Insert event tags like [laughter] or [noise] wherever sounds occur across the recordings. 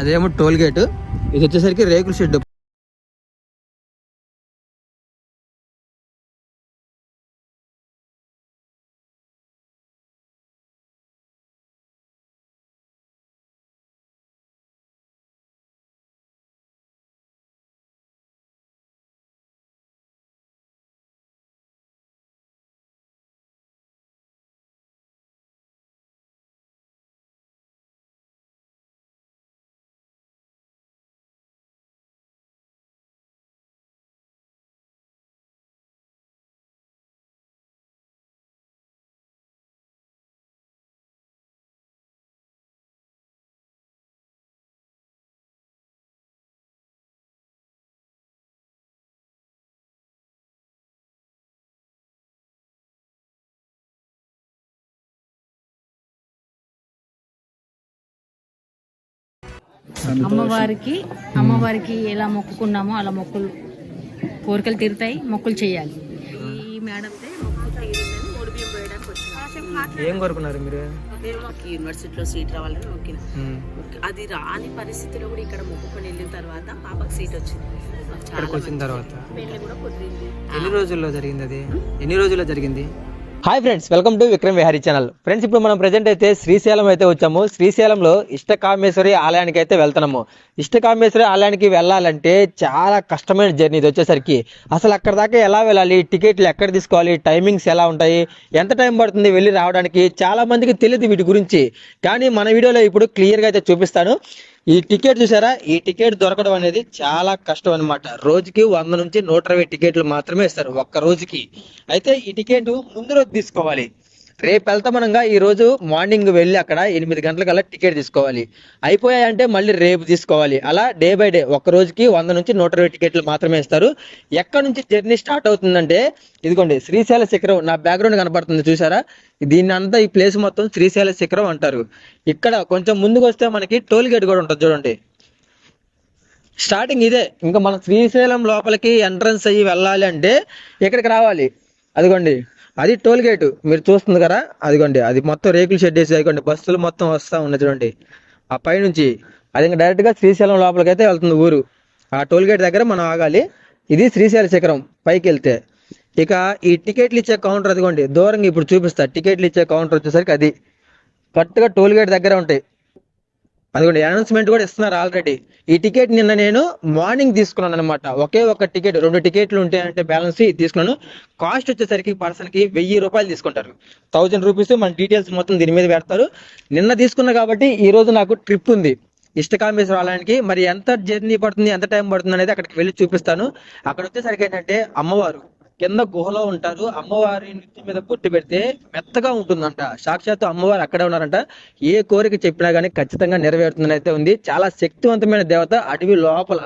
అదేమో toll gate. ఇది వచ్చేసరికి రేకుల షెడ్ అమ్మవారికి అమ్మవారికి ఎలా మొక్కుకున్నామో అలా మొక్కులు కోరికలు తీరుతాయి మొక్కులు చేయాలి. ఈ వచ్చిన ఏం కోరుకున్నారు మీరు? మాకు యూనివర్సిటీలో సీట్ రావాలని మొక్కిన. మొక్కి- అది రాని పరిస్థితిలో కూడా ఇక్కడ మొక్కుకొని వెళ్ళిన తర్వాత పాపకు సీట్ వచ్చింది. వచ్చిన తర్వాత? పెళ్ళి కూడా కుదిరింది. ఎన్ని రోజుల్లో జరిగింది అది? ఎన్ని రోజుల్లో జరిగింది? Hi friends welcome to Vikram Vihari channel. Friends ఇప్పుడు మనం ప్రజెంట్ అయితే శ్రీశైలం అయితే వచ్చాము. శ్రీశైలంలో ఇష్టకామేశ్వరి ఆలయానికి అయితే వెళ్తున్నాము. ఇష్టకామేశ్వరి ఆలయానికి వెళ్ళాలంటే చాలా కష్టమైన జర్నీ ఇది వచ్చేసరికి. అసలు అక్కడ దాకా ఎలా వెళ్ళాలి? టికెట్లు ఎక్కడ తీసుకోవాలి? టైమింగ్స్ ఎలా ఉంటాయి? ఎంత టైం పడుతుంది వెళ్ళి రావడానికి? చాలా మందికి తెలియదు వీటి గురించి. కానీ మన వీడియోలో ఇప్పుడు క్లియర్గా అయితే చూపిస్తాను. ఈ టికెట్ చూసారా? ఈ టికెట్ దొరకడం అనేది చాలా కష్టం అన్నమాట. రోజుకి వంద నుంచి నూట ఇరవై టికెట్లు మాత్రమే ఇస్తారు ఒక్క రోజుకి. అయితే ఈ టికెట్ ముందు రోజు తీసుకోవాలి. రేపు వెళ్తామనగా ఈ రోజు మార్నింగ్ వెళ్ళి అక్కడ ఎనిమిది గంటలకల్లా టికెట్ తీసుకోవాలి. అయిపోయాయంటే మళ్ళీ రేపు తీసుకోవాలి. అలా డే బై డే ఒక రోజుకి వంద నుంచి నూట ఇరవై టికెట్లు మాత్రమే ఇస్తారు. ఎక్కడ నుంచి జర్నీ స్టార్ట్ అవుతుందంటే ఇదిగోండి శ్రీశైల శిఖరం. నా బ్యాక్గ్రౌండ్ కనపడుతుంది చూసారా? దీన్ని అంతా ఈ ప్లేస్ మొత్తం శ్రీశైల శిఖరం అంటారు. ఇక్కడ కొంచెం ముందుకు వస్తే మనకి టోల్ గేట్ కూడా ఉంటుంది చూడండి. స్టార్టింగ్ ఇదే. ఇంకా మన శ్రీశైలం లోపలికి ఎంట్రన్స్ అయ్యి వెళ్ళాలి అంటే ఇక్కడికి రావాలి. అదిగోండి. అది టోల్ గేట్. మీరు చూస్తుంది కదా? అదిగోండి అది మొత్తం రేకులు షెడ్ వేసి అదిగోండి బస్సులు మొత్తం వస్తా ఉన్నాయి చూడండి. ఆ పైనుంచి అది ఇంకా డైరెక్ట్గా శ్రీశైలం లోపలికి అయితే వెళ్తుంది ఊరు. ఆ టోల్ గేట్ దగ్గర మనం ఆగాలి. ఇది శ్రీశైల శిఖరం పైకి వెళ్తే. ఇక ఈ టికెట్లు ఇచ్చే కౌంటర్ అదిగోండి దూరంగా ఇప్పుడు చూపిస్తా. టికెట్లు ఇచ్చే కౌంటర్ వచ్చేసరికి అది. కరెక్ట్గా టోల్ గేట్ దగ్గర ఉంటాయి. అందుకని అనౌన్స్మెంట్ కూడా ఇస్తున్నారు ఆల్రెడీ ఈ టికెట్ నిన్న నేను మార్నింగ్ తీసుకున్నాను అనమాట ఒకే ఒక టికెట్ రెండు టికెట్లు ఉంటాయంటే బ్యాలెన్స్ తీసుకున్నాను. కాస్ట్ వచ్చేసరికి పర్సన్కి వెయ్యి రూపాయలు తీసుకుంటారు. థౌజండ్ రూపీస్ మన డీటెయిల్స్ మొత్తం దీని మీద పెడతారు. నిన్న తీసుకున్నా కాబట్టి ఈ రోజు నాకు ట్రిప్ ఉంది. ఇష్టకామేశ్వర ఆలయానికి మరి ఎంత జర్నీ పడుతుంది ఎంత టైం పడుతుంది అనేది అక్కడికి వెళ్ళి చూపిస్తాను. అక్కడ వచ్చేసరికి ఏంటంటే అమ్మవారు. కింద గుహలో ఉంటారు. అమ్మవారి నెత్తి మీద పొట్టు పెడితే మెత్తగా ఉంటుందంట. సాక్షాత్తు అమ్మవారు అక్కడే ఉన్నారంట. ఏ కోరిక చెప్పినా గానీ ఖచ్చితంగా నెరవేరుతుందని అయితే ఉంది. చాలా శక్తివంతమైన దేవత అడవి లోపల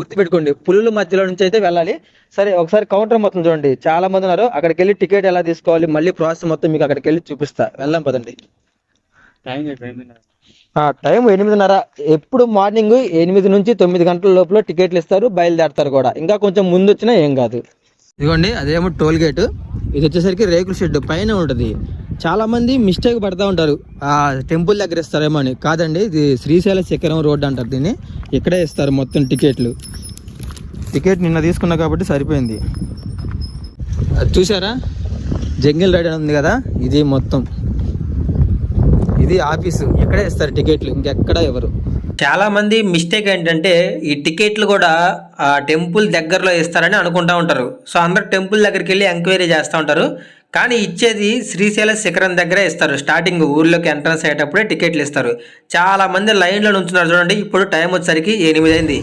గుర్తుపెట్టుకోండి. పులుల మధ్యలో నుంచి అయితే వెళ్ళాలి. సరే ఒకసారి కౌంటర్ మొత్తం చూడండి. చాలా మంది ఉన్నారు. అక్కడికి వెళ్ళి టికెట్ ఎలా తీసుకోవాలి? మళ్ళీ ప్రాసెస్ మొత్తం మీకు అక్కడికి వెళ్ళి చూపిస్తా. వెళ్దాం పదండి. టైం ఎనిమిదిన్నర. ఎప్పుడు మార్నింగ్ ఎనిమిది నుంచి తొమ్మిది గంటల లోపల టికెట్లు ఇస్తారు. బయలుదేరతారు కూడా. ఇంకా కొంచెం ముందు వచ్చినా ఏం కాదు. ఇదిగోండి అదేమో టోల్ గేట్. ఇది వచ్చేసరికి రేకుల షెడ్ పైన ఉంటుంది. చాలామంది మిస్టేక్ పడతా ఉంటారు. ఆ టెంపుల్ దగ్గర ఇస్తారేమో అని. కాదండి ఇది శ్రీశైల శిఖరం రోడ్ అంటారు దీన్ని. ఇక్కడే ఇస్తారు మొత్తం టికెట్లు. టికెట్ నిన్న తీసుకున్నా కాబట్టి సరిపోయింది. అది చూసారా జంగిల్ రైడ్ అని ఉంది కదా ఇది మొత్తం. ఇది ఆఫీసు. ఇక్కడే ఇస్తారు టికెట్లు. ఇంకెక్కడ ఎవరు. చాలామంది మిస్టేక్ ఏంటంటే ఈ టికెట్లు కూడా ఆ టెంపుల్ దగ్గరలో ఇస్తారని అనుకుంటా ఉంటారు. సో అందరు టెంపుల్ దగ్గరికి వెళ్ళి ఎంక్వైరీ చేస్తూ ఉంటారు. కానీ ఇచ్చేది శ్రీశైల శిఖరం దగ్గరే ఇస్తారు. స్టార్టింగ్ ఊర్లోకి ఎంట్రన్స్ అయ్యేటప్పుడే టికెట్లు ఇస్తారు. చాలా మంది లైన్లో ఉంచున్నారు చూడండి. ఇప్పుడు టైం వచ్చేసరికి ఎనిమిది అయింది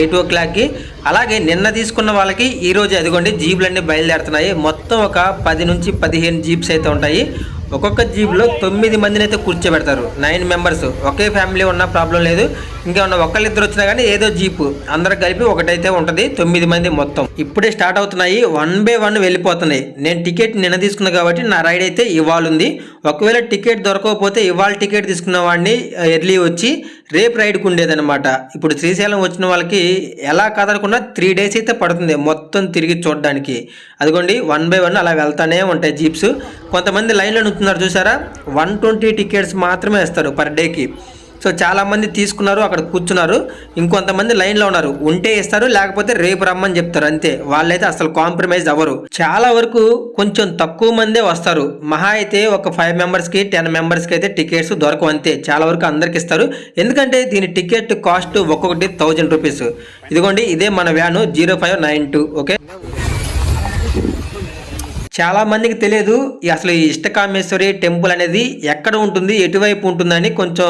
ఎయిట్ ఓ క్లాక్కి. అలాగే నిన్న తీసుకున్న వాళ్ళకి ఈ రోజు అదిగోండి జీపులన్నీ బయలుదేరుతున్నాయి. మొత్తం ఒక పది నుంచి పదిహేను జీప్స్ అయితే ఉంటాయి. ఒక్కొక్క జీప్లో తొమ్మిది మందిని అయితే కూర్చోబెడతారు. Nine members. ఒకే ఫ్యామిలీ ఉన్న ప్రాబ్లం లేదు. ఇంకా ఉన్న ఒక్కళ్ళిద్దరు వచ్చినా కానీ ఏదో జీపు. అందరు కలిపి ఒకటైతే ఉంటుంది తొమ్మిది మంది మొత్తం. ఇప్పుడే స్టార్ట్ అవుతున్నాయి. వన్ బై వన్ వెళ్ళిపోతున్నాయి. నేను టికెట్ నిన్న తీసుకున్నా కాబట్టి నా రైడ్ అయితే ఇవాళ ఉంది. ఒకవేళ టికెట్ దొరకకపోతే ఇవాళ టికెట్ తీసుకున్న వాడిని ఎర్లీ వచ్చి రేపు రైడ్కి ఉండేదన్నమాట. ఇప్పుడు శ్రీశైలం వచ్చిన వాళ్ళకి ఎలా కదలకుండా త్రీ డేస్ అయితే పడుతుంది మొత్తం తిరిగి చూడడానికి. అదిగోండి వన్ బై వన్ అలా వెళ్తానే ఉంటాయి జీప్స్. కొంతమంది లైన్లో నుంచున్నారు చూసారా? వన్ ట్వంటీ టికెట్స్ మాత్రమే ఇస్తారు పర్ డేకి. సో చాలామంది తీసుకున్నారు అక్కడ కూర్చున్నారు. ఇంకొంతమంది లైన్లో ఉన్నారు. ఉంటే ఇస్తారు లేకపోతే రేపు రమ్మని చెప్తారు అంతే. వాళ్ళైతే అసలు కాంప్రమైజ్ అవ్వరు. చాలా వరకు కొంచెం తక్కువ మందే వస్తారు. మహా అయితే ఒక ఫైవ్ మెంబర్స్కి టెన్ మెంబర్స్కి అయితే టికెట్స్ దొరకవు అంతే. చాలా వరకు అందరికి ఇస్తారు. ఎందుకంటే దీని టికెట్ కాస్ట్ ఒక్కొక్కటి థౌజండ్ రూపీస్. ఇదిగోండి ఇదే మన van zero five nine two okay? చాలా మందికి తెలియదు అసలు ఈ ఇష్టకామేశ్వరి టెంపుల్ అనేది ఎక్కడ ఉంటుంది ఎటువైపు ఉంటుందని కొంచెం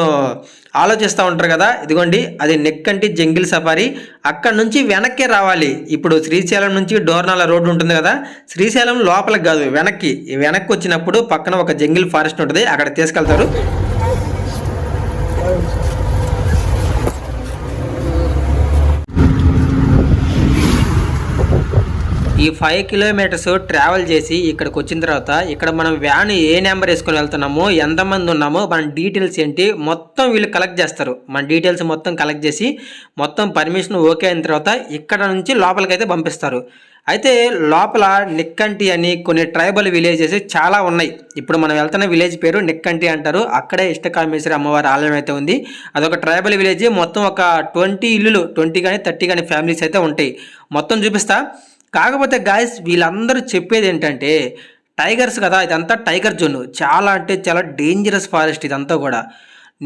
ఆలోచిస్తూ ఉంటారు కదా. ఇదిగోండి అది నెక్కంటి జంగిల్ సఫారీ. అక్కడ నుంచి వెనక్కే రావాలి. ఇప్పుడు శ్రీశైలం నుంచి డోర్నాల రోడ్డు ఉంటుంది కదా. శ్రీశైలం లోపలికి కాదు వెనక్కి. వెనక్కి వచ్చినప్పుడు పక్కన ఒక జంగిల్ ఫారెస్ట్ ఉంటుంది అక్కడ తీసుకెళ్తారు. ఈ ఫైవ్ కిలోమీటర్స్ ట్రావెల్ చేసి ఇక్కడికి వచ్చిన తర్వాత ఇక్కడ మనం వ్యాన్ ఏ నెంబర్ వేసుకొని వెళ్తున్నామో ఎంతమంది ఉన్నామో మన డీటెయిల్స్ ఏంటి మొత్తం వీళ్ళు కలెక్ట్ చేస్తారు. మన డీటెయిల్స్ మొత్తం కలెక్ట్ చేసి మొత్తం పర్మిషన్ ఓకే అయిన తర్వాత ఇక్కడ నుంచి లోపలికైతే పంపిస్తారు. అయితే లోపల నిక్కంటి అని కొన్ని ట్రైబల్ విలేజెస్ చాలా ఉన్నాయి. ఇప్పుడు మనం వెళ్తున్న విలేజ్ పేరు నిక్కంటి అంటారు. అక్కడే ఇష్టకామేశ్వరి అమ్మవారి ఆలయం అయితే ఉంది. అదొక ట్రైబల్ విలేజ్ మొత్తం ఒక ట్వంటీ ఇల్లులు ట్వంటీ కానీ థర్టీ కానీ ఫ్యామిలీస్ అయితే ఉంటాయి. మొత్తం చూపిస్తా. కాకపోతే గాయస్ వీళ్ళందరూ చెప్పేది ఏంటంటే టైగర్స్ కదా ఇదంతా టైగర్ జోన్ చాలా అంటే చాలా డేంజరస్ ఫారెస్ట్ ఇదంతా కూడా.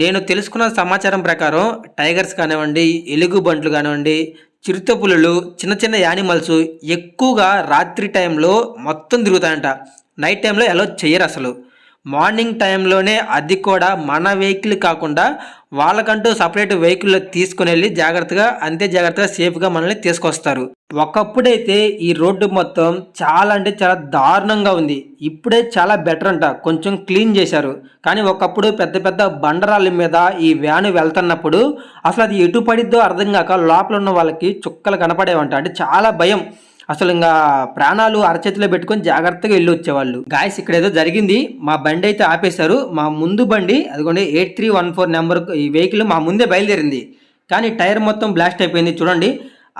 నేను తెలుసుకున్న సమాచారం ప్రకారం టైగర్స్ కానివ్వండి ఎలుగుబంట్లు కానివ్వండి చిరుతపులు చిన్న చిన్న యానిమల్స్ ఎక్కువగా రాత్రి టైంలో మొత్తం తిరుగుతాయంట. నైట్ టైంలో ఎలా చేయరు అసలు. మార్నింగ్ టైంలోనే అది కూడా మన వెహికల్ కాకుండా వాళ్ళకంటూ సపరేట్ వెహికల్లో తీసుకుని వెళ్ళి జాగ్రత్తగా అంతే జాగ్రత్తగా సేఫ్గా మనల్ని తీసుకొస్తారు. ఒకప్పుడైతే ఈ రోడ్డు మొత్తం చాలా అంటే చాలా దారుణంగా ఉంది. ఇప్పుడే చాలా బెటర్ అంట. కొంచెం క్లీన్ చేశారు. కానీ ఒకప్పుడు పెద్ద పెద్ద బండరాళ్ళ మీద ఈ వ్యాను వెళ్తున్నప్పుడు అసలు అది ఎటు పడిద్దో అర్థం కాక లోపల ఉన్న వాళ్ళకి చుక్కలు కనపడేవంట. అంటే చాలా భయం. అసలు ఇంకా ప్రాణాలు అరచేతిలో పెట్టుకొని జాగ్రత్తగా వెళ్ళి వచ్చేవాళ్ళు. గాయస్ ఇక్కడ ఏదో జరిగింది. మా బండి అయితే ఆపేశారు. మా ముందు బండి అదిగోండి eight three one four number ఈ వెహికల్ మా ముందే బయలుదేరింది. కానీ టైర్ మొత్తం బ్లాస్ట్ అయిపోయింది. చూడండి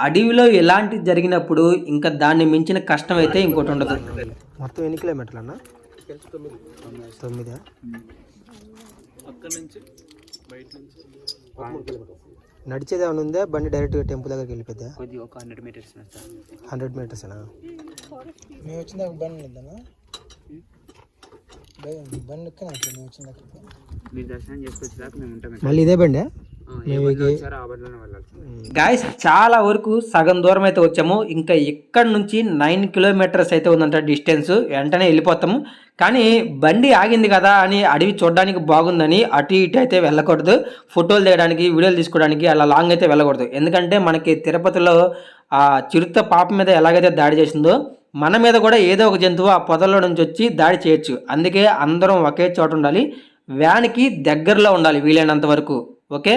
అడవిలో ఎలాంటి జరిగినప్పుడు ఇంకా దాన్ని మించిన కష్టం అయితే ఇంకోటి ఉండదు. మొత్తం ఎన్ని కిలోమీటర్లు అన్న? తొమ్మిదా? నడిచేది ఏమైనా ఉందా? బండి డైరెక్ట్గా టెంపుల్ దగ్గరికి వెళ్ళిపోద్దా? కొద్ది ఒక హండ్రెడ్ మీటర్స్ హండ్రెడ్ మీటర్సేనా మేము వచ్చిందాక బండి ఉందమ్మా బండి ఎక్కినా మేము మీరు దర్శనం చేసుకొచ్చి దాకా మేము ఉంటాం. మళ్ళీ ఇదే బండి? గాయస్ చాలా వరకు సగం దూరం అయితే వచ్చాము. ఇంకా ఇక్కడ నుంచి నైన్ కిలోమీటర్స్ అయితే ఉందంట డిస్టెన్స్. వెంటనే వెళ్ళిపోతాము. కానీ బండి ఆగింది కదా అని అడవి చూడడానికి బాగుందని అటు ఇటు అయితే వెళ్ళకూడదు. ఫోటోలు తీయడానికి వీడియోలు తీసుకోవడానికి అలా లాంగ్ అయితే వెళ్ళకూడదు. ఎందుకంటే మనకి తిరుపతిలో ఆ చిరుత పాప మీద ఎలాగైతే దాడి చేసిందో మన మీద కూడా ఏదో ఒక జంతువు ఆ పొదల్లో నుంచి వచ్చి దాడి చేయొచ్చు. అందుకే అందరం ఒకే చోట ఉండాలి. వ్యాన్కి దగ్గరలో ఉండాలి వీలైనంత వరకు. ఓకే?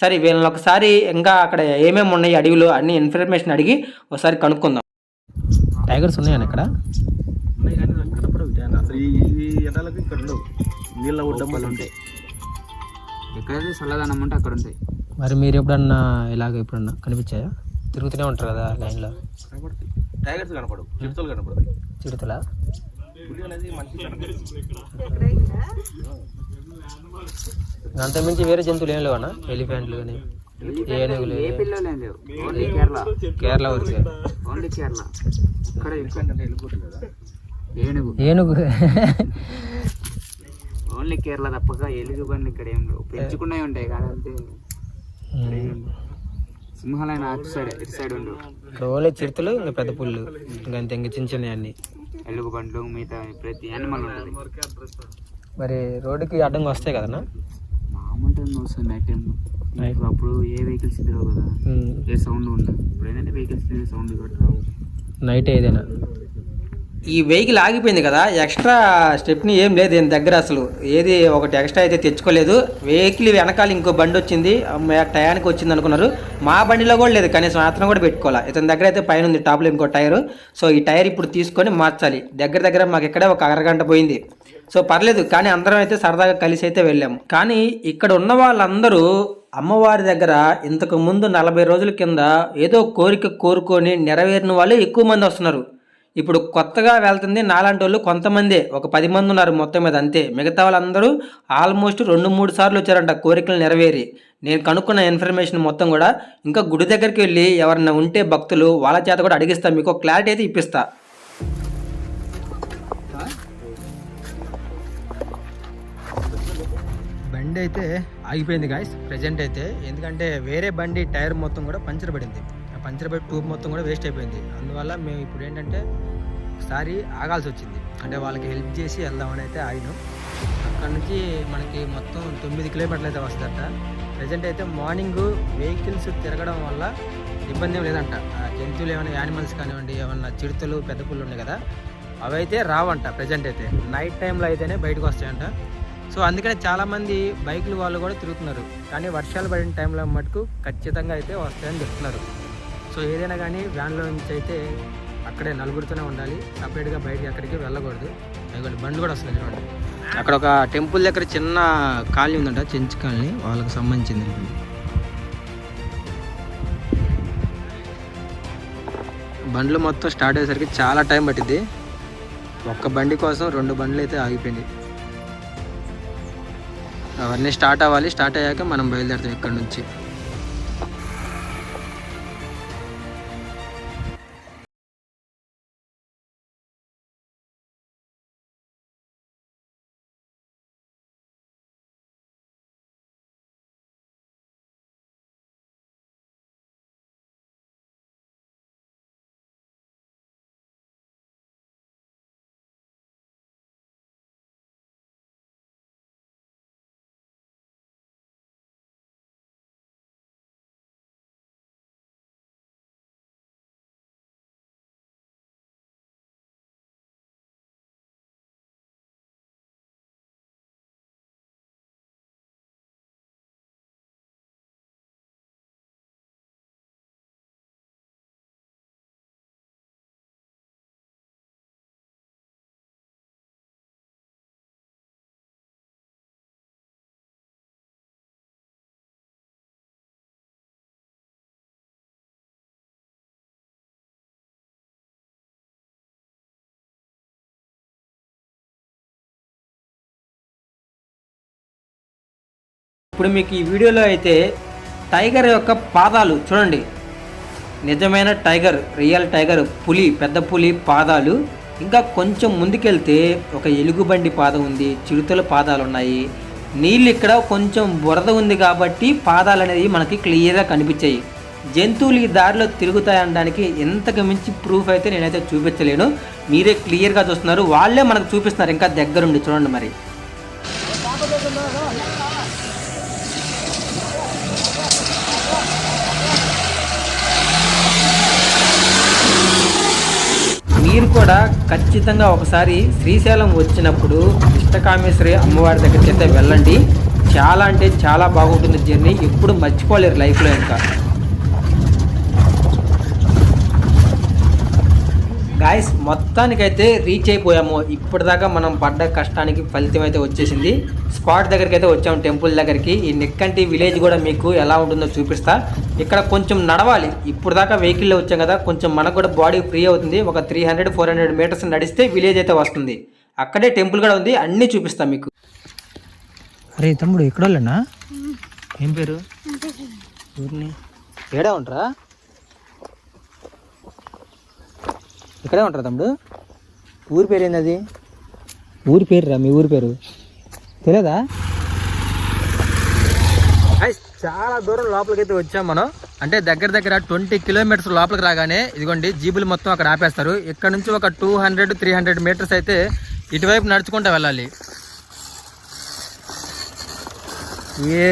సరే వీళ్ళని ఒకసారి ఇంకా అక్కడ ఏమేమి ఉన్నాయి అడవిలో అన్ని ఇన్ఫర్మేషన్ అడిగి ఒకసారి కనుక్కుందాం. టైగర్స్ ఉన్నాయని ఇక్కడ? ఉన్నాయి కానీ నాకు కనపడవు ధ్యానం. అసలు ఈ ఈ ఎండలకు ఇక్కడ ఉండవు. నీళ్ళ ఒడ్డమ్మలు ఉంటాయి. ఎక్కడైతే చల్లదనం ఉంటే అక్కడ ఉంటాయి. మరి మీరు ఎప్పుడన్నా ఇలాగ ఎప్పుడన్నా కనిపించాయా? తిరుగుతూనే ఉంటారు కదా లైన్లో. కనపడతాయి. టైగర్స్ కనపడవు. చిరుతలు కనపడతాయి. చిరుతలా? పులి అనేది మంచి కనపడదు. అంతకుమించి వేరే జంతువులు ఏం లేవన్నా? ఎలిఫెంట్లు కానీ ఏనుగులు ఏ పిల్లలు ఏం లేవు. ఓన్లీ కేరళ. కేరళ వరకు ఏనుగు. ఏనుగు. ఓన్లీ కేరళ తప్పక ఎలుగు బండి ఇక్కడ ఏం లేవు. పెంచుకునే ఉంటాయి కాదంటే సింహాలైన అటు సైడ్ ఇటు సైడ్ ఉండవు. ఇక్కడ ఓన్లీ చిరుతలు ఇంకా పెద్ద పుల్లు ఇంకా అంతే ఇంకా చిన్న చిన్న అన్ని. ఎలుగు బండ్లు మిగతా ప్రతి యానిమల్ ఉంటుంది. మరి రోడ్డుకి అడ్డంగా వస్తాయి కదన్నా? మామూలు నైట్ అప్పుడు ఏ వెహికల్స్ తిరగవు కదా ఏ సౌండ్ ఉండదు ఇప్పుడు ఏంటంటే వెహికల్స్ తిరిగే సౌండ్ కూడా రావు నైట్ ఏదైనా. ఈ వెహికల్ ఆగిపోయింది కదా ఎక్స్ట్రా స్టెప్ని ఏం లేదు దీని దగ్గర అసలు. ఏది ఒకటి ఎక్స్ట్రా అయితే తెచ్చుకోలేదు. వెహికల్ వెనకాల ఇంకో బండి వచ్చింది టయానికి వచ్చింది అనుకున్నారు. మా బండిలో కూడా లేదు కనీసం అతను కూడా పెట్టుకోవాలి. ఇతని దగ్గర అయితే పైన ఉంది టాప్లో ఇంకో టైర్. సో ఈ టైర్ ఇప్పుడు తీసుకొని మార్చాలి. దగ్గర దగ్గర మాకు ఇక్కడే ఒక అరగంట పోయింది. సో పర్లేదు కానీ అందరం అయితే సరదాగా కలిసి అయితే వెళ్ళాము. కానీ ఇక్కడ ఉన్న వాళ్ళందరూ అమ్మవారి దగ్గర ఇంతకు ముందు నలభై రోజుల కింద ఏదో కోరిక కోరుకొని నెరవేరిన వాళ్ళే ఎక్కువ మంది వస్తున్నారు. ఇప్పుడు కొత్తగా వెళ్తుంది నాలాంటి వాళ్ళు కొంతమందే ఒక పది మంది ఉన్నారు మొత్తం మీద అంతే. మిగతా వాళ్ళందరూ ఆల్మోస్ట్ రెండు మూడు సార్లు వచ్చారంట కోరికలు నెరవేరి. నేను కనుక్కున్న ఇన్ఫర్మేషన్ మొత్తం కూడా ఇంకా గుడి దగ్గరికి వెళ్ళి ఎవరైనా ఉంటే భక్తులు వాళ్ళ చేత కూడా అడిగిస్తా మీకు ఒక క్లారిటీ అయితే ఇప్పిస్తా. బండి అయితే ఆగిపోయింది గాయస్ ప్రెజెంట్ అయితే. ఎందుకంటే వేరే బండి టైర్ మొత్తం కూడా పంచర్ పడింది. ఆ పంచర్ పడి ట్యూబ్ మొత్తం కూడా వేస్ట్ అయిపోయింది. అందువల్ల మేము ఇప్పుడు ఏంటంటే ఒకసారి ఆగాల్సి వచ్చింది. అంటే వాళ్ళకి హెల్ప్ చేసి వెళ్దామని అయితే ఆగినాం. అక్కడ నుంచి మనకి మొత్తం తొమ్మిది కిలోమీటర్లు అయితే వస్తారట ప్రజెంట్ అయితే మార్నింగ్ వెహికల్స్ తిరగడం వల్ల ఇబ్బంది ఏం లేదంట. జంతువులు ఏమైనా యానిమల్స్ కానివ్వండి ఏమన్నా చిరుతలు పెద్ద పుల్లు ఉన్నాయి కదా అవైతే రావంట. ప్రజెంట్ అయితే. నైట్ టైంలో అయితేనే బయటకు వస్తాయంట. సో అందుకనే చాలామంది బైకులు వాళ్ళు కూడా తిరుగుతున్నారు. కానీ వర్షాలు పడిన టైంలో మటుకు ఖచ్చితంగా అయితే వస్తాయని చెప్తున్నారు. సో ఏదైనా కానీ వ్యాన్లో నుంచి అయితే అక్కడే నలుగురితోనే ఉండాలి. సపరేట్గా బయటకి ఎక్కడికి వెళ్ళకూడదు. అదిగోండి బండ్లు కూడా వస్తుంది చూడండి. అక్కడ ఒక టెంపుల్ దగ్గర చిన్న కాలనీ ఉందంట చెంచు కాలనీ. వాళ్ళకి సంబంధించింది. బండ్లు మొత్తం స్టార్ట్ అయ్యేసరికి చాలా టైం పట్టింది ఒక్క బండి కోసం రెండు బండ్లు అయితే ఆగిపోయింది అవన్నీ స్టార్ట్ అవ్వాలి. స్టార్ట్ అయ్యాక మనం బయలుదేరుతాం ఇక్కడ నుంచి. ఇప్పుడు మీకు ఈ వీడియోలో అయితే టైగర్ యొక్క పాదాలు చూడండి. నిజమైన టైగర్ రియల్ టైగర్ పులి పెద్ద పులి పాదాలు. ఇంకా కొంచెం ముందుకెళ్తే ఒక ఎలుగుబండి పాదం ఉంది చిరుతల పాదాలు ఉన్నాయి. నీళ్ళు ఇక్కడ కొంచెం బురద ఉంది కాబట్టి పాదాలు అనేది మనకి క్లియర్గా కనిపించాయి. జంతువులు ఈ దారిలో తిరుగుతాయనడానికి ఎంతకు మించి ప్రూఫ్ అయితే నేనైతే చూపించలేను. మీరే క్లియర్గా చూస్తున్నారు. వాళ్ళే మనకు చూపిస్తున్నారు. ఇంకా దగ్గరుండి చూడండి మరి. మీరు కూడా ఖచ్చితంగా ఒకసారి శ్రీశైలం వచ్చినప్పుడు ఇష్టకామేశ్వరి అమ్మవారి దగ్గరికి అయితే వెళ్ళండి. చాలా అంటే చాలా బాగుంటుంది జర్నీ. ఎప్పుడు మర్చిపోలేరు లైఫ్లో ఇంకా. గాయస్ మొత్తానికైతే రీచ్ అయిపోయాము. ఇప్పటిదాకా మనం పడ్డ కష్టానికి ఫలితం అయితే వచ్చేసింది. స్పాట్ దగ్గరికి అయితే వచ్చాము టెంపుల్ దగ్గరికి. ఈ నెక్కంటి విలేజ్ కూడా మీకు ఎలా ఉంటుందో చూపిస్తా. ఇక్కడ కొంచెం నడవాలి. ఇప్పుడు దాకా వెహికల్లో వచ్చాం కదా కొంచెం మనకు కూడా బాడీ ఫ్రీ అవుతుంది. ఒక three hundred four hundred metres నడిస్తే విలేజ్ అయితే వస్తుంది. అక్కడే టెంపుల్ కూడా ఉంది అన్నీ చూపిస్తాం మీకు. అరే తమ్ముడు ఇక్కడ వాళ్ళనా ఏం పేరు? ఊరిని ఏడా ఉంటారా ఇక్కడే ఉంటారు తమ్ముడు? ఊరి పేరు ఏంది అది? ఊరి పేరు రా మీ ఊరి పేరు? తెలియదా చాలా దూరం లోపలికి అయితే వచ్చాం మనం. అంటే దగ్గర దగ్గర ట్వంటీ కిలోమీటర్స్ లోపలికి రాగానే ఇదిగోండి జీబులు మొత్తం అక్కడ ఆపేస్తారు. ఇక్కడ నుంచి ఒక two hundred three hundred metres అయితే ఇటువైపు నడుచుకుంటూ వెళ్ళాలి. ఏ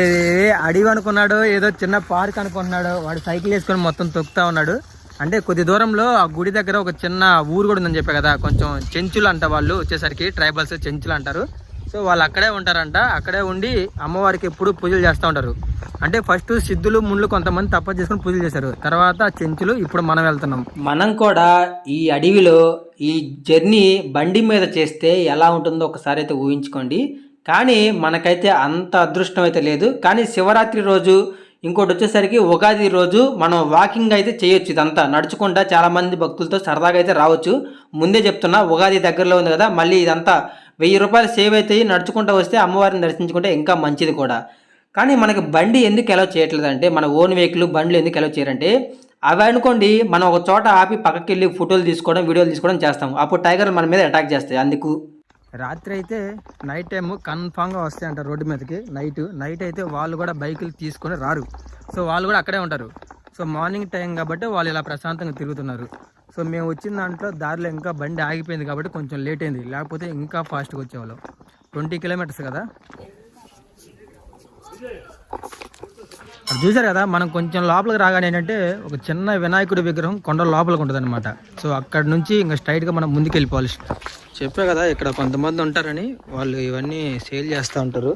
అడవి అనుకున్నాడు ఏదో చిన్న పార్క్ అనుకుంటున్నాడు వాడు సైకిల్ వేసుకొని మొత్తం తొక్కుతా ఉన్నాడు. అంటే కొద్ది దూరంలో ఆ గుడి దగ్గర ఒక చిన్న ఊరు కూడా ఉందని చెప్పా కదా కొంచెం చెంచులు అంట వాళ్ళు వచ్చేసరికి ట్రైబల్స్ చెంచులు అంటారు. సో వాళ్ళు అక్కడే ఉంటారంట. అక్కడే ఉండి అమ్మవారికి ఎప్పుడు పూజలు చేస్తూ ఉంటారు. అంటే ఫస్ట్ సిద్ధులు ముళ్ళు కొంతమంది తప్ప చేసుకుని పూజలు చేశారు. తర్వాత చెంచులు ఇప్పుడు మనం వెళ్తున్నాం. మనం కూడా ఈ అడవిలో ఈ జర్నీ బండి మీద చేస్తే ఎలా ఉంటుందో ఒకసారి అయితే ఊహించుకోండి. కానీ మనకైతే అంత అదృష్టం అయితే లేదు. కానీ శివరాత్రి రోజు ఇంకోటి వచ్చేసరికి ఉగాది రోజు మనం వాకింగ్ అయితే చేయొచ్చు ఇదంతా. నడుచుకుంటా చాలామంది భక్తులతో సరదాగా అయితే రావచ్చు. ముందే చెప్తున్నా ఉగాది దగ్గరలో ఉంది కదా మళ్ళీ ఇదంతా వెయ్యి రూపాయలు సేవ్ అవుతాయి నడుచుకుంటూ వస్తే అమ్మవారిని దర్శించుకుంటే ఇంకా మంచిది కూడా. కానీ మనకి బండి ఎందుకు ఎలా చేయట్లేదు అంటే మన ఓన్ వెహికల్ బండ్లు ఎందుకు ఎలా చేయరంటే అవి అనుకోండి మనం ఒక చోట ఆపి పక్కకి వెళ్ళి ఫోటోలు తీసుకోవడం వీడియోలు తీసుకోవడం చేస్తాం అప్పుడు టైగర్ మన మీద అటాక్ చేస్తాయి. అందుకు రాత్రి అయితే నైట్ టైం కన్ఫామ్గా వస్తాయి అంటారు రోడ్డు మీదకి. నైట్ నైట్ అయితే వాళ్ళు కూడా బైకులు తీసుకొని రారు. సో వాళ్ళు కూడా అక్కడే ఉంటారు. సో మార్నింగ్ టైం కాబట్టి వాళ్ళు ఇలా ప్రశాంతంగా తిరుగుతున్నారు. సో మేము వచ్చిన దాంట్లో దారిలో ఇంకా బండి ఆగిపోయింది కాబట్టి కొంచెం లేట్ అయింది. లేకపోతే ఇంకా ఫాస్ట్గా వచ్చేవాళ్ళం. ట్వంటీ కిలోమీటర్స్ కదా అది చూసారు కదా మనం కొంచెం లోపలికి రాగానే ఏంటంటే ఒక చిన్న వినాయకుడి విగ్రహం కొండ లోపలికి ఉంటుంది అనమాట సో అక్కడ నుంచి ఇంకా స్ట్రైట్గా మనం ముందుకు వెళ్ళిపోవాలి చెప్పే కదా ఇక్కడ కొంతమంది ఉంటారని వాళ్ళు ఇవన్నీ సేల్ చేస్తూ ఉంటారు.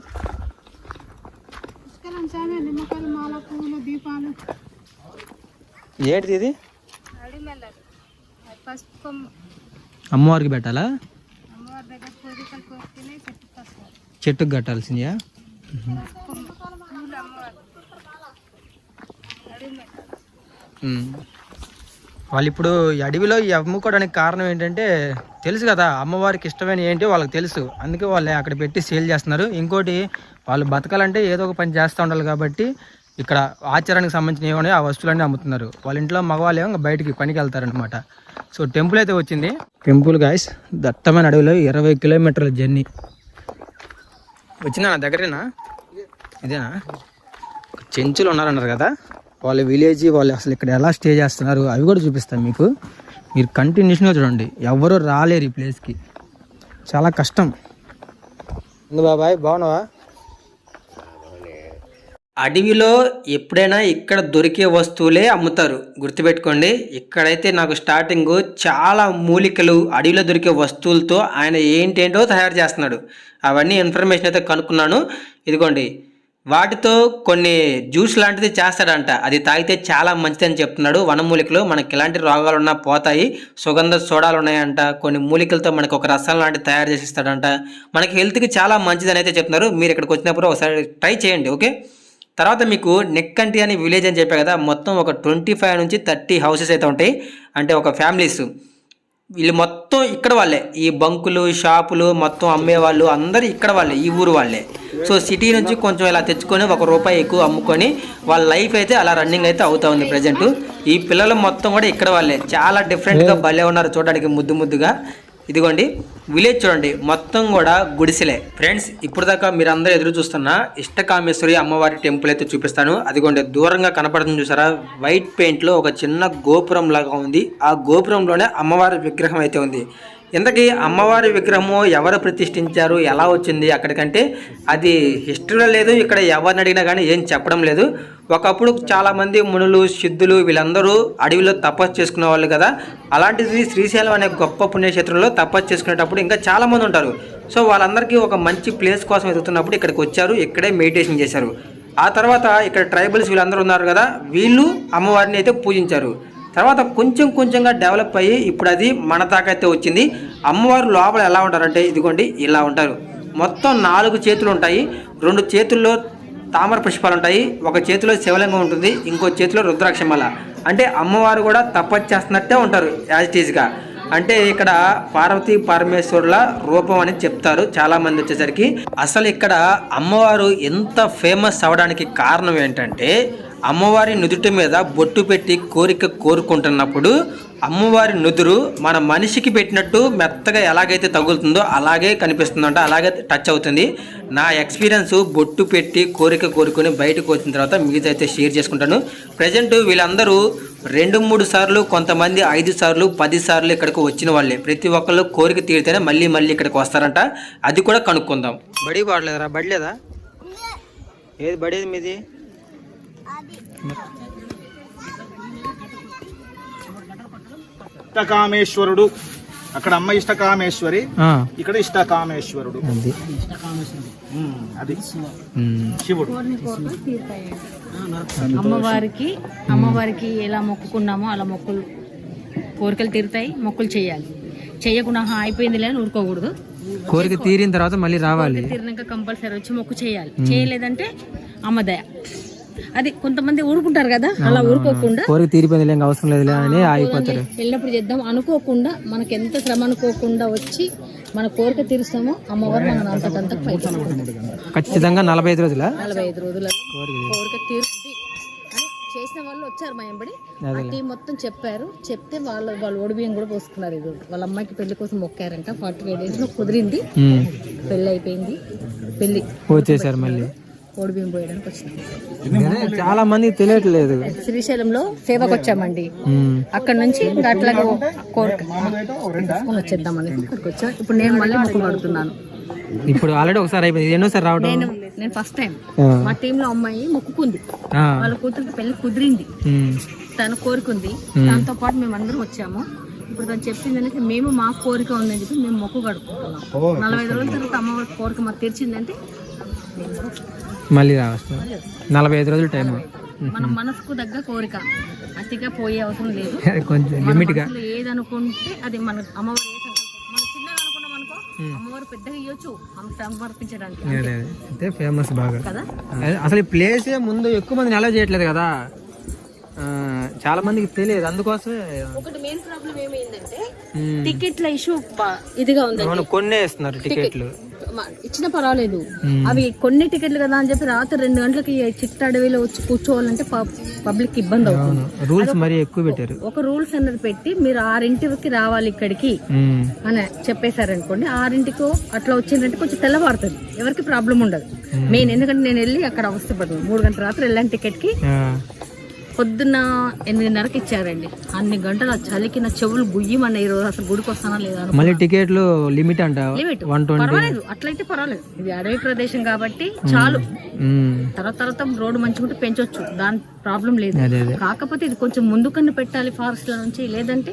ఏంటిది ఇది? అమ్మవారికి పెట్టాలా? చెట్టుకు కట్టాల్సిందియా? వాళ్ళు ఇప్పుడు ఈ అడవిలో ఈ అమ్ముకోవడానికి కారణం ఏంటంటే తెలుసు కదా అమ్మవారికి ఇష్టమైన ఏంటి వాళ్ళకి తెలుసు. అందుకే వాళ్ళు అక్కడ పెట్టి సేల్ చేస్తున్నారు. ఇంకోటి వాళ్ళు బతకాలంటే ఏదో ఒక పని చేస్తూ ఉండాలి కాబట్టి ఇక్కడ ఆచారానికి సంబంధించిన ఏమైనా ఆ వస్తువులన్నీ అమ్ముతున్నారు. వాళ్ళ ఇంట్లో మగవాళ్ళు ఏమో బయటికి పనికి వెళ్తారనమాట సో టెంపుల్ అయితే వచ్చింది. టెంపుల్ గాయస్ దట్టమైన అడవిలో ఇరవై కిలోమీటర్ల జర్నీ. వచ్చిందా నా దగ్గరేనా? ఇదేనా? చెంచులు ఉన్నారన్నారు కదా. వాళ్ళ విలేజ్ వాళ్ళు అసలు ఇక్కడ ఎలా స్టే చేస్తున్నారు అవి కూడా చూపిస్తాను మీకు. మీరు కంటిన్యూషన్గా చూడండి. ఎవరు రాలేరు ఈ ప్లేస్కి చాలా కష్టం. ఉంది బాబాయ్ బాగున్నావా? అడవిలో ఎప్పుడైనా ఇక్కడ దొరికే వస్తువులే అమ్ముతారు. గుర్తుపెట్టుకోండి ఇక్కడైతే నాకు స్టార్టింగ్ చాలా మూలికలు అడవిలో దొరికే వస్తువులతో ఆయన ఏంటేంటో తయారు చేస్తున్నాడు. అవన్నీ ఇన్ఫర్మేషన్ అయితే కనుక్కున్నాను. ఇదిగోండి వాటితో కొన్ని జ్యూస్ లాంటిది చేస్తాడంట. అది తాగితే చాలా మంచిదని చెప్తున్నాడు. వనమూలికలు మనకి ఎలాంటి రోగాలు ఉన్నా పోతాయి. సుగంధ సోడాలు ఉన్నాయంట. కొన్ని మూలికలతో మనకు ఒక రసం లాంటిది తయారు చేసిస్తాడంట మనకి హెల్త్కి చాలా మంచిదని అయితే చెప్తున్నారు. మీరు ఇక్కడికి వచ్చినప్పుడు ఒకసారి ట్రై చేయండి ఓకే? తర్వాత మీకు నెక్కంటి అని విలేజ్ అని చెప్పా కదా మొత్తం ఒక ట్వంటీ ఫైవ్ నుంచి థర్టీ హౌసెస్ అయితే ఉంటాయి. అంటే ఒక ఫ్యామిలీస్. వీళ్ళు మొత్తం ఇక్కడ వాళ్ళే. ఈ బంకులు షాపులు మొత్తం అమ్మేవాళ్ళు అందరూ ఇక్కడ వాళ్ళే ఈ ఊరు వాళ్ళే. సో సిటీ నుంచి కొంచెం ఇలా తెచ్చుకొని ఒక రూపాయి ఎక్కువ అమ్ముకొని వాళ్ళ లైఫ్ అయితే అలా రన్నింగ్ అయితే అవుతా ఉంది ప్రజెంట్. ఈ పిల్లలు మొత్తం కూడా ఇక్కడ వాళ్ళే. చాలా డిఫరెంట్గా భలే ఉన్నారు చూడడానికి ముద్దు ముద్దుగా. ఇదిగోండి విలేజ్ చూడండి మొత్తం కూడా గుడిసెలే. ఫ్రెండ్స్ ఇప్పుడు దాకా మీరు అందరూ ఎదురు చూస్తున్న ఇష్టకామేశ్వరి అమ్మవారి టెంపుల్ అయితే చూపిస్తాను. అదిగోండి దూరంగా కనపడుతుంది చూసారా? వైట్ పెయింట్లో ఒక చిన్న గోపురం లాగా ఉంది. ఆ గోపురంలోనే అమ్మవారి విగ్రహం అయితే ఉంది. ఇంతకీ అమ్మవారి విగ్రహము ఎవరు ప్రతిష్ఠించారు? ఎలా వచ్చింది? అక్కడికంటే అది హిస్టరీలో లేదు ఇక్కడ ఎవరిని అడిగినా కానీ ఏం చెప్పడం లేదు. ఒకప్పుడు చాలామంది మునులు సిద్ధులు వీళ్ళందరూ అడవిలో తపస్సు చేసుకునే వాళ్ళు కదా. అలాంటిది శ్రీశైలం అనే గొప్ప పుణ్యక్షేత్రంలో తపస్సు చేసుకునేటప్పుడు ఇంకా చాలామంది ఉంటారు. సో వాళ్ళందరికీ ఒక మంచి ప్లేస్ కోసం ఎదుగుతున్నప్పుడు ఇక్కడికి వచ్చారు ఇక్కడే మెడిటేషన్ చేశారు. ఆ తర్వాత ఇక్కడ ట్రైబల్స్ వీళ్ళందరూ ఉన్నారు కదా వీళ్ళు అమ్మవారిని అయితే పూజించారు. తర్వాత కొంచెం కొంచెంగా డెవలప్ అయ్యి ఇప్పుడు అది మన దాకా వచ్చింది. అమ్మవారు లోపల ఎలా ఉంటారంటే ఇదిగోండి ఇలా ఉంటారు. మొత్తం నాలుగు చేతులు ఉంటాయి. రెండు చేతుల్లో తామర పుష్పాలు ఉంటాయి. ఒక చేతిలో శివలింగం ఉంటుంది. ఇంకో చేతిలో రుద్రాక్షమాల. అంటే అమ్మవారు కూడా తపస్సు చేస్తున్నట్టే ఉంటారు యాజ్ ఇట్ ఈజ్గా. అంటే ఇక్కడ పార్వతీ పరమేశ్వరుల రూపం అని చెప్తారు చాలామంది వచ్చేసరికి. అసలు ఇక్కడ అమ్మవారు ఎంత ఫేమస్ అవడానికి కారణం ఏంటంటే అమ్మవారి నుదుటి మీద బొట్టు పెట్టి కోరిక కోరుకుంటున్నప్పుడు అమ్మవారి నుదురు మన మనిషికి పెట్టినట్టు మెత్తగా ఎలాగైతే తగులుతుందో అలాగే కనిపిస్తుందంట అలాగే టచ్ అవుతుంది. నా ఎక్స్పీరియన్స్ బొట్టు పెట్టి కోరిక కోరుకొని బయటకు వచ్చిన తర్వాత అయితే షేర్ చేసుకుంటాను. ప్రజెంట్ వీళ్ళందరూ రెండు మూడు సార్లు కొంతమంది ఐదు సార్లు పది సార్లు ఇక్కడికి వచ్చిన వాళ్ళే. ప్రతి ఒక్కళ్ళు కోరిక తీరితేనే మళ్ళీ మళ్ళీ ఇక్కడికి వస్తారంట. అది కూడా కనుక్కుందాం. బడి పాడలేదురా బడి లేదా? ఏది బడి ఏది మీది? ఇష్టకామేశ్వరుడు. అక్కడ అమ్మ ఇష్టకామేశ్వరి ఇక్కడ ఇష్టకామేశ్వరుడు. అది. అది. శివుడు. అమ్మవారికి అమ్మవారికి ఎలా మొక్కుకున్నామో అలా మొక్కులు కోరికలు తీరుతాయి మొక్కులు చేయాలి. చేయకుండా "ఆహా, అయిపోయిందిలే అని ఊరుకోకూడదు. కోరిక తీరిన తర్వాత మళ్ళీ రావాలి. తిరినాక కంపల్సరీ వచ్చి మొక్కు చేయాలి. చేయలేదంటే అమ్మదయ అది కొంతమంది ఊరుకుంటారు కదా అలా ఊరుకోకుండా. కోరిక తీరిపోయింది అవసరం లేదులే అని ఆగిపోతారు. వెళ్ళినప్పుడు చేద్దాం. అనుకోకుండా మనకి ఎంత శ్రమ అనుకోకుండా వచ్చి మన కోరిక తీరుస్తామో అమ్మవారు మనం అంతకంత ఖచ్చితంగా నలభై ఐదు రోజుల? నలభై ఐదు రోజులలో కోరిక తీరుద్ది చేసిన వాళ్ళు వచ్చారు మా ఎంబడి టీం మొత్తం చెప్పారు. చెప్తే వాళ్ళు వాళ్ళు ఒడిబియ్యం కూడా పోసుకున్నారు ఇది వాళ్ళ అమ్మాయికి పెళ్ళి కోసం మొక్కారంట. ఫార్టీ ఫైవ్ డేస్లో కుదిరింది పెళ్ళి అయిపోయింది. పెళ్ళి వచ్చేసారు మళ్ళీ. ఒడిబియ్యం పోయడానికి వచ్చింది అదే చాలా మందికి తెలియట్లేదు. శ్రీశైలంలో సేవకు వచ్చామండి. అక్కడ నుంచి ఇంకా అట్లాగే కోరిక తీసుకొని వచ్చేద్దామని ఇక్కడికి వచ్చా ఇప్పుడు నేను మళ్ళీ మొక్కు పడుతున్నాను. ఇప్పుడు ఆల్రెడీ ఒకసారి అయిపోయింది. ఇది ఎన్నోసారి రావడం నేను నేను ఫస్ట్ టైం. మా టీంలో అమ్మాయి మొక్కుకుంది. ఆ. వాళ్ళ కూతురికి పెళ్ళి కుదిరింది. తన కోరికుంది. దాంతో పాటు మేము అందరం వచ్చాము. ఇప్పుడు తను చెప్పింది అనేది మేము మా కోరిక ఉందని చెప్పి మేము మొక్కు కడుక్కుంటున్నాం. నలభై ఐదు రోజుల తర్వాత అమ్మవారి కోరిక మాకు తీర్చిందంటే మళ్ళీ రావచ్చు నలభై ఐదు రోజులు టైం మన మనసుకు తగ్గ కోరిక. అతిగా పోయే అవసరం లేదు. [laughs] కొంచెం మన లిమిట్గా. మనసులో ఏది అనుకుంటే అది మన అమ్మవారు ఏ సంకల్పం. మనం చిన్నగా అనుకున్నాం అనుకో అమ్మవారు పెద్దగా ఇవ్వచ్చు సమర్పించడానికి. అదే ఫేమస్ బాగా. కదా? అసలు ఈ ప్లేసే ముందు ఎక్కువ మందిని అలౌ చేయట్లేదు కదా. చాలా మందికి తెలియదు. అందుకోసమే ఒకటి మెయిన్ ప్రాబ్లం ఏమైందంటే. టికెట్ల ఇష్యూ ఇదిగా ఉంది కొన్నే ఇస్తున్నారు టికెట్లు. ఇచ్చినా పర్వాలేదు. అవి కొన్ని టికెట్లు కదా అని చెప్పి రాత్రి రెండు గంటలకి చిట్ట అడవిలో వచ్చి కూర్చోవాలంటే పబ్లిక్ ఇబ్బంది అవుతుంది. రూల్స్ మరీ ఎక్కువ పెట్టారు. ఒక రూల్స్ అన్నది పెట్టి మీరు ఆరింటికి రావాలి ఇక్కడికి. అని చెప్పేశారనుకోండి ఆరింటికో అట్లా వచ్చిందంటే కొంచెం తెల్లవారుతుంది. ఎవరికి ప్రాబ్లం ఉండదు. మెయిన్ ఎందుకంటే నేను వెళ్ళి అక్కడ అవస్థపడదు మూడు గంటల రాత్రి వెళ్ళాను టికెట్కి పొద్దున్న ఎనిమిదిన్నరకి ఇచ్చారండి. అన్ని గంటలు ఆ చలికి నా చెవులు గుయ్యమన్న ఈ రోజు. అసలు గుడికి వస్తానా లేదా. మళ్ళీ టికెట్లు లిమిట్ అంట. లిమిట్. వన్ పర్వాలేదు. అట్లయితే పర్వాలేదు. ఇది అడవి ప్రదేశం కాబట్టి చాలు. తర్వాత తర్వాత రోడ్డు మంచిగా పెంచొచ్చు. దాని ప్రాబ్లం లేదు. కాకపోతే ఇది కొంచెం ముందు కన్నా పెట్టాలి ఫారెస్ట్లో నుంచి. లేదంటే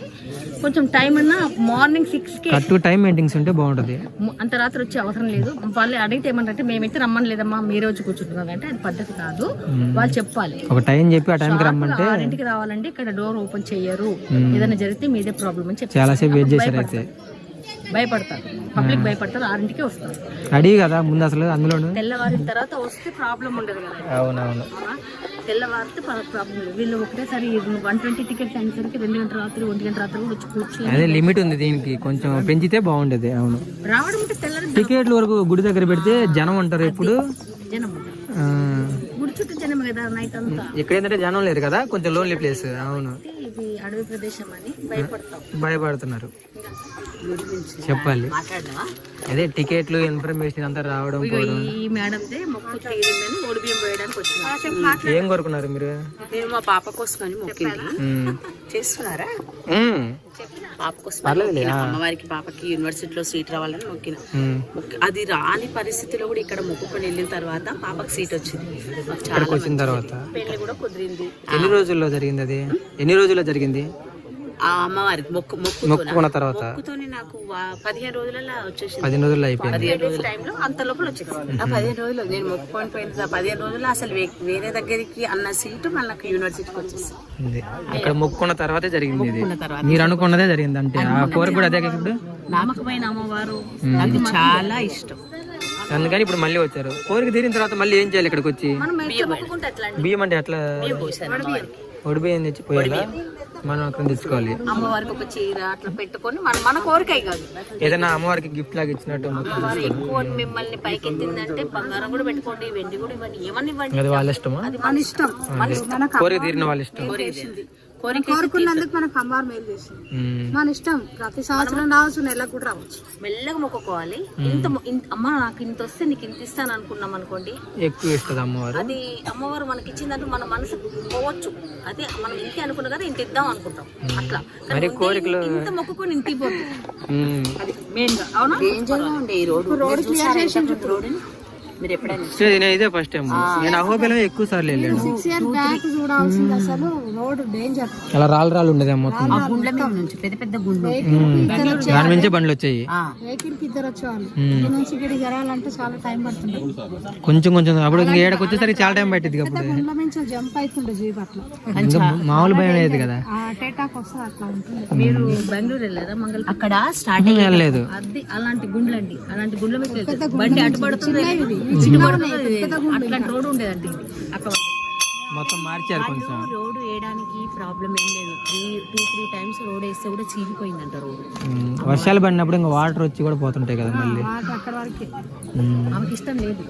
కొంచెం టైం అన్నా మార్నింగ్ సిక్స్కి కరెక్ట్ టైం ఉంటే బాగుంటది. అంత రాత్రి వచ్చే అవసరం లేదు. వాళ్ళు అడిగితే ఏమంటే మేమైతే రమ్మని లేదమ్మా మీరే వచ్చి కూర్చుంటున్నారు అంటే అది పద్ధతి కాదు. వాళ్ళు చెప్పాలి. ఒక టైం చెప్పి ఆ టైంకి రమ్మంటే ఆరింటికి రావాలండి ఇక్కడ డోర్ ఓపెన్ చెయ్యరు ఏదైనా జరిగితే మీదే ప్రాబ్లం అని చెప్పి చాలాసేపు వెయిట్ చేశారు అయితే. భయపడతారు. పబ్లిక్ భయపడతారు. ఆరింటికి వస్తారు. అడిగి కదా? ముందు అసలు అందులోను? తెల్లవారిన తర్వాత వస్తే ప్రాబ్లం ఉండదు కదా? అవునవును. అవునా? తెల్లవారితే ప్రాబ్లం లేదు వీళ్ళు ఒకటేసారి వన్ ట్వంటీ టికెట్స్ అయినసరికి రెండు గంటల రాత్రి ఒంటి గంట రాత్రి కూడా వచ్చి కూర్చొని అదే లిమిట్ ఉంది దీనికి. కొంచెం పెంచితే బాగుండేది. అవును. రావడం అంటే తెల్లారి టికెట్ల వరకు గుడి దగ్గర పెడితే జనం ఉంటారు ఎప్పుడు? జనం గుడి చుట్టూ జనం కదా నైట్ అంతా? ఇక్కడ ఏంటంటే జనం లేదు కదా? కొంచెం లోన్లీ ప్లేస్ అవును. ఇది అడవి ప్రదేశం అని భయపడతాం. భయపడుతున్నారు. చెప్పాలి అదే టికెట్లు ఇన్ఫర్మేషన్ అంతా రావడం పోవడం. ఈ మేడంతే మొక్కు తీరిందని ఓడిబియ్యం పోయడానికి వచ్చినాం. ఏం కోరుకున్నారు మీరు? నేను మా పాప కోసమని మొక్కింది. ఉమ్. చేస్తున్నారా. పాప కోసం. అమ్మవారికి పాపకి యూనివర్సిటీలో సీట్ రావాలని మొక్కిన. అది రాని పరిస్థితిలో కూడా ఇక్కడ మొక్కుకొని వెళ్ళిన తర్వాత పాపకి సీట్ వచ్చింది. వచ్చిన తర్వాత? పెళ్ళి కూడా కుదిరింది. ఎన్ని రోజుల్లో జరిగింది అది? ఎన్ని రోజుల్లో జరిగింది? ఆ అమ్మవారికి మొక్కు మొక్కు మొక్కుకున్న తర్వాత. మొక్కుతోని నాకు పదిహేను రోజులలో వచ్చేసింది. పదిహేను రోజుల్లో అయిపోయింది. పదిహేను రోజుల టైంలో అంత లోపల వచ్చేసింది. ఆ పదిహేను రోజులు నేను మొక్కుకొని పోయిన పదిహేను రోజుల్లో అసలు వేరే దగ్గరికి అన్న సీటు మళ్ళీ నాకు యూనివర్సిటీకి వచ్చేసింది. అక్కడ మొక్కుకున్న తర్వాతే జరిగింది ఇది. మీరు అనుకున్నదే జరిగింది అంటే ఆ కోరిక కూడా అదే ఇప్పుడు? నమ్మకమైన అమ్మవారు. నాకు చాలా ఇష్టం. అందుకని ఇప్పుడు మళ్ళీ వచ్చారు. కోరిక తీరిన తర్వాత మళ్ళీ ఏం చేయాలి ఇక్కడికి వచ్చి? బియ్యం అంటే ఎట్లా? ఒడిబియ్యం తెచ్చిపోయాలా మనం అక్కడ తెచ్చుకోవాలి అమ్మవారికి ఒక చీర అట్లా పెట్టుకొని మన మన కోరిక కాదు. ఏదైనా అమ్మవారికి గిఫ్ట్ లాగా ఇచ్చినట్టు ఎక్కువ మిమ్మల్ని పైకి ఎత్తిందంటే బంగారం కూడా పెట్టుకోండి వెండి కూడా ఇవ్వండి ఏమని ఇవ్వండి. అది వాళ్ళ ఇష్టమా? అది మన ఇష్టం. మన కోరిక తీరిన వాళ్ళ ఇష్టం. కోరిక కోరుకున్నందుకు మనకు అమ్మవారు మేలు చేసింది. మన ఇష్టం. ప్రతి సంవత్సరం రావచ్చు నెలకు కూడా రావచ్చు. మెల్లగా మొక్కుకోవాలి. ఇంత అమ్మ నాకు ఇంత వస్తే నీకు ఇంత ఇస్తాను అనుకున్నాం అనుకోండి. ఎక్కువ ఇస్తుంది అమ్మవారు. అది అమ్మవారు మనకి ఇచ్చిందంటే మన మనసు పోవచ్చు. అదే మనం ఇంతే అనుకున్నాం కదా ఇంత ఇద్దాం అనుకుంటాం. అట్లా. మరి కోరికలు- ఇంత మొక్కుకొని ఇంత ఇవ్వద్దు. అది మెయిన్గా. అవునా? డేంజర్గా ఉండే ఈ రోడ్డు? రోడ్డు క్లియర్ చేసి రోడ్డు మీరు ఎప్పుడైనా నేను ఇదే ఫస్ట్ టైం నేను అహోబిలం ఎక్కువ సార్లు వెళ్ళాను. సిక్స్ ఇయర్ బ్యాక్ చూడాల్సింది అసలు. రోడ్ డేంజర్ అలా రాళ్ళు రాళ్ళు ఉండేది మొత్తం. ఆ గుండ్ల మీద నుంచి పెద్ద పెద్ద గుండ్లు. దాని నుంచే బండ్లు వచ్చాయి. ఆ, వెహికల్కి ఇద్దరు వచ్చేవాళ్ళు. ఇక్కడ నుంచి ఇక్కడికి జరగాలంటే చాలా టైం పడుతుంది. కొంచెం కొంచెం అప్పుడు ఇంకా ఏడకి వచ్చేసరికి చాలా టైం పట్టింది అప్పుడు. గుండ్ల నుంచి జంప్ అవుతుండే జీప్ అట్లా. మామూలు భయం అయ్యేది కదా. ఆ అటాక్ వస్తుంది అట్లా ఉంటుంది. మీరు బెంగళూరు వెళ్ళారా మంగళ అక్కడ స్టార్టింగ్ వెళ్ళలేదు. అది అలాంటి గుండ్లు అండి అలాంటి గుండ్ల మీద. బండి అటు పడుతుంది ఇటు పడుతుంది అట్లాంటి రోడ్డు ఉండేదండి. అక్కడ మొత్తం మార్చారు కొంచెం. రోడ్డు వేయడానికి ప్రాబ్లం ఏం లేదు. Three two three times road వేస్తే కూడా చీలిపోయిందంట ఉమ్, వర్షాలు పడినప్పుడు ఇంకా వాటర్ వచ్చి కూడా పోతుంటాయి కదా మళ్ళీ. అక్కడ వరకే. ఆమెకి ఇష్టం లేదు.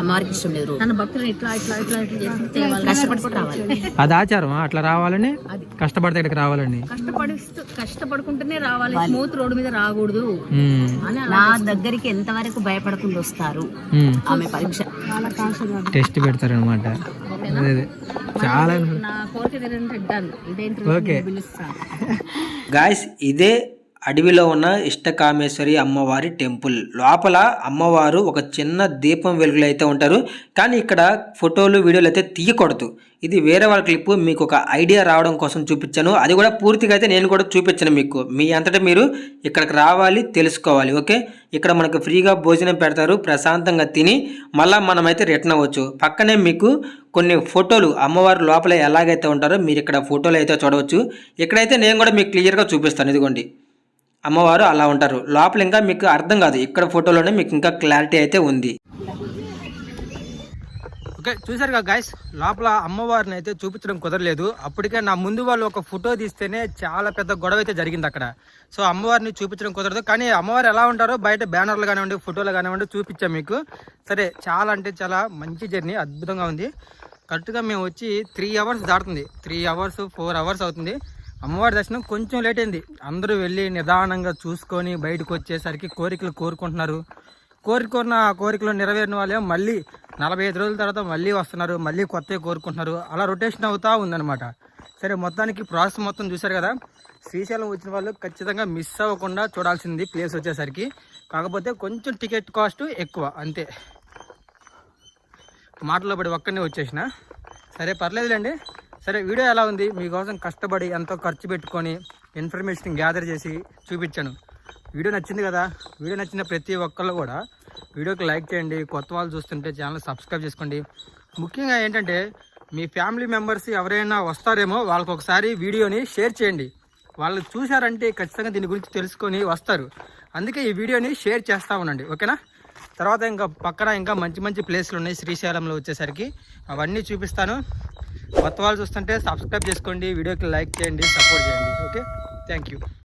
అమ్మవారికి ఇష్టం లేదు. రోడ్ తన భక్తులు ఇట్లా ఇట్లా ఇట్లా ఇట్లా. కష్టపడి రావాలి. అది ఆచారం అట్లా రావాలని? కష్టపడితే ఇక్కడికి రావాలని? కష్టపడుకుంటూనే రావాలి. స్మూత్ రోడ్డు మీద రాకూడదు. నా దగ్గరికి ఎంతవరకు భయపడకుండా వస్తారు. ఆమె పరీక్ష. టెస్ట్ పెడతారనమాట అదే అదే. చాలా నా కోరిక ఏంటంటే డన్ ఇదేంటి ఓకే. పిలుస్తాను గాయస్ [laughs] ఇదే అడవిలో ఉన్న ఇష్టకామేశ్వరి అమ్మవారి టెంపుల్. లోపల అమ్మవారు ఒక చిన్న దీపం వెలుగులు అయితే ఉంటారు కానీ ఇక్కడ ఫోటోలు వీడియోలు అయితే తీయకూడదు. ఇది వేరే వాళ్ళ క్లిప్ మీకు ఒక ఐడియా రావడం కోసం చూపించాను. అది కూడా పూర్తిగా అయితే నేను కూడా చూపించాను మీకు. మీ అంతటా మీరు ఇక్కడికి రావాలి తెలుసుకోవాలి ఓకే? ఇక్కడ మనకు ఫ్రీగా భోజనం పెడతారు ప్రశాంతంగా తిని మళ్ళీ మనమైతే రిటర్న్ అవ్వచ్చు. పక్కనే మీకు కొన్ని ఫోటోలు అమ్మవారు లోపల ఎలాగైతే ఉంటారో మీరు ఇక్కడ ఫోటోలు అయితే చూడవచ్చు. ఇక్కడైతే నేను కూడా మీకు క్లియర్గా చూపిస్తాను ఇదిగోండి. అమ్మవారు అలా ఉంటారు. లోపల ఇంకా మీకు అర్థం కాదు. ఇక్కడ ఫోటోలోనే మీకు ఇంకా క్లారిటీ అయితే ఉంది. ఓకే చూసారు కదా గాయస్ లోపల అమ్మవారిని అయితే చూపించడం కుదరలేదు. అప్పటికే నా ముందు వాళ్ళు ఒక ఫోటో తీస్తేనే చాలా పెద్ద గొడవ అయితే జరిగింది అక్కడ. సో అమ్మవారిని చూపించడం కుదరదు. కానీ అమ్మవారు ఎలా ఉంటారో బయట బ్యానర్లు కానివ్వండి ఫోటోలు కానివ్వండి చూపించాం మీకు. సరే చాలా అంటే చాలా మంచి జర్నీ అద్భుతంగా ఉంది. కరెక్ట్గా మేము వచ్చి త్రీ అవర్స్ దాటుతుంది. త్రీ అవర్స్ ఫోర్ అవర్స్ అవుతుంది. అమ్మవారి దర్శనం కొంచెం లేట్ అయింది. అందరూ వెళ్ళి నిదానంగా చూసుకొని బయటకు వచ్చేసరికి కోరికలు కోరుకుంటున్నారు. కోరుకున్న ఆ కోరికలు నెరవేరిన వాళ్ళే మళ్ళీ నలభై ఐదు రోజుల తర్వాత మళ్ళీ వస్తున్నారు. మళ్ళీ కొత్తవి కోరుకుంటున్నారు. అలా రొటేషన్ అవుతూ ఉందన్నమాట. సరే మొత్తానికి ప్రాసెస్ మొత్తం చూశారు కదా? శ్రీశైలం వచ్చిన వాళ్ళు ఖచ్చితంగా మిస్ అవ్వకుండా చూడాల్సింది ప్లేస్ వచ్చేసరికి. కాకపోతే కొంచెం టికెట్ కాస్ట్ ఎక్కువ అంతే. మాటలో పడి ఒక్కనే వచ్చేసిన. సరే పర్లేదులేండి. సరే వీడియో ఎలా ఉంది? మీకోసం కష్టపడి ఎంతో ఖర్చు పెట్టుకొని ఇన్ఫర్మేషన్ గ్యాదర్ చేసి చూపించాను. వీడియో నచ్చింది కదా? వీడియో నచ్చిన ప్రతి ఒక్కళ్ళు కూడా వీడియోకి లైక్ చేయండి. కొత్త వాళ్ళు చూస్తుంటే ఛానల్ సబ్స్క్రైబ్ చేసుకోండి. ముఖ్యంగా ఏంటంటే మీ ఫ్యామిలీ మెంబర్స్ ఎవరైనా వస్తారేమో వాళ్ళకి ఒకసారి వీడియోని షేర్ చేయండి. వాళ్ళు చూశారంటే ఖచ్చితంగా దీని గురించి తెలుసుకొని వస్తారు. అందుకే ఈ వీడియోని షేర్ చేస్తూ ఉండండి. ఓకేనా? తర్వాత ఇంకా పక్కన ఇంకా మంచి మంచి ప్లేస్లు ఉన్నాయి. శ్రీశైలంలో వచ్చేసరికి అవన్నీ చూపిస్తాను. కొత్త వాళ్ళు చూస్తుంటే సబ్స్క్రైబ్ చేసుకోండి వీడియోకి లైక్ చేయండి సపోర్ట్ చేయండి. Okay thank you